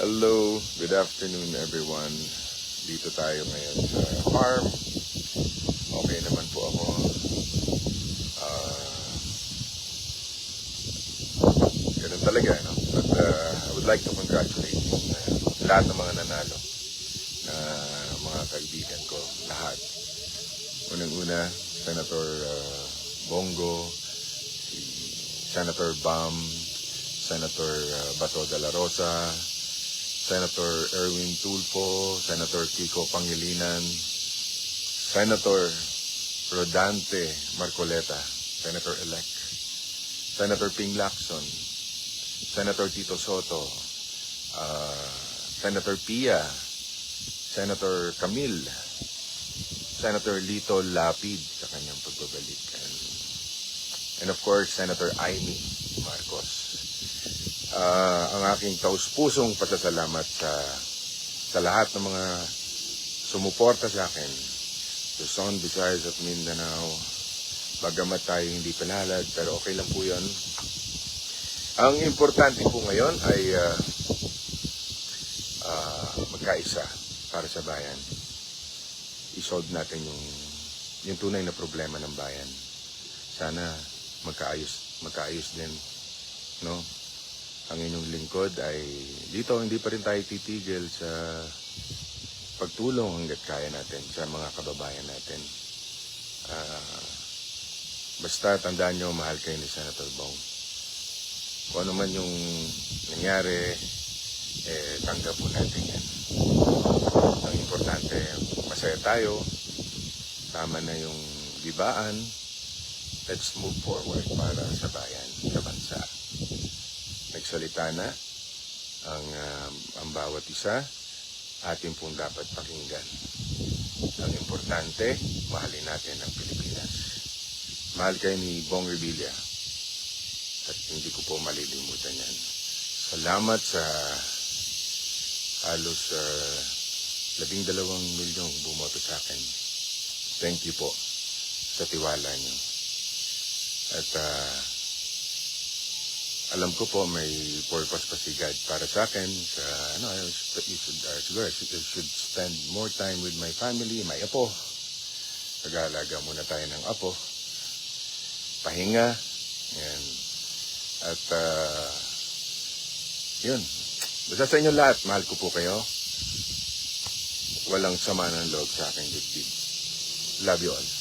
Hello, good afternoon everyone. Dito tayo ngayon sa farm. Okay naman po ako. Ah, ganun talaga, no? But uh, I would like to congratulate uh, lahat ng mga nanalo na mga kaibigan ko, lahat. Unang-una, Senator uh, Bongo, si Senator Bam, Senator uh, Bato de la Rosa, Senator Erwin Tulfo, Senator Kiko Pangilinan, Senator Rodante Marcoleta, Senator-elect, Senator Ping Lacson, Senator Tito Soto, uh, Senator Pia, Senator Camille, Senator Lito Lapid sa kanyang pagbabalik, and, and of course, Senator Amy Marcos ah, ang aking taus-pusong pasasalamat sa sa lahat ng mga sumuporta sa akin. Luzon, Visayas at Mindanao. Bagamat tayo hindi panalad, pero okay lang po yun. Ang importante po ngayon ay ah, ah, magkaisa para sa bayan. I-solve natin yung, yung tunay na problema ng bayan. Sana magkaayos, magkaayos din. No? Ang inyong lingkod ay dito hindi pa rin tayo titigil sa pagtulong hanggat kaya natin sa mga kababayan natin. Ah, basta tandaan nyo, mahal kayo ni Senator Bong. Kung ano man yung nangyari, eh, tanggap po natin yan. Ang importante, masaya tayo, tama na yung gibaan, let's move forward para sa bayan, sa bansa nagsalita na ang, um, ang bawat isa, atin pong dapat pakinggan. Ang importante, mahalin natin ang Pilipinas. Mahal kayo ni Bong Revilla at hindi ko po malilimutan yan. Salamat sa halos uh, labing dalawang milyong bumoto sa akin. Thank you po sa tiwala niyo. At uh, alam ko po may purpose pa si God para sa akin sa ano I should, you should, uh, siguro I should, I should spend more time with my family my apo. Nag-aalaga muna tayo ng apo. Pahinga yan at uh, yun. Basta sa inyo lahat mahal ko po kayo. Walang sama ng loob sa aking dibdib. Love you all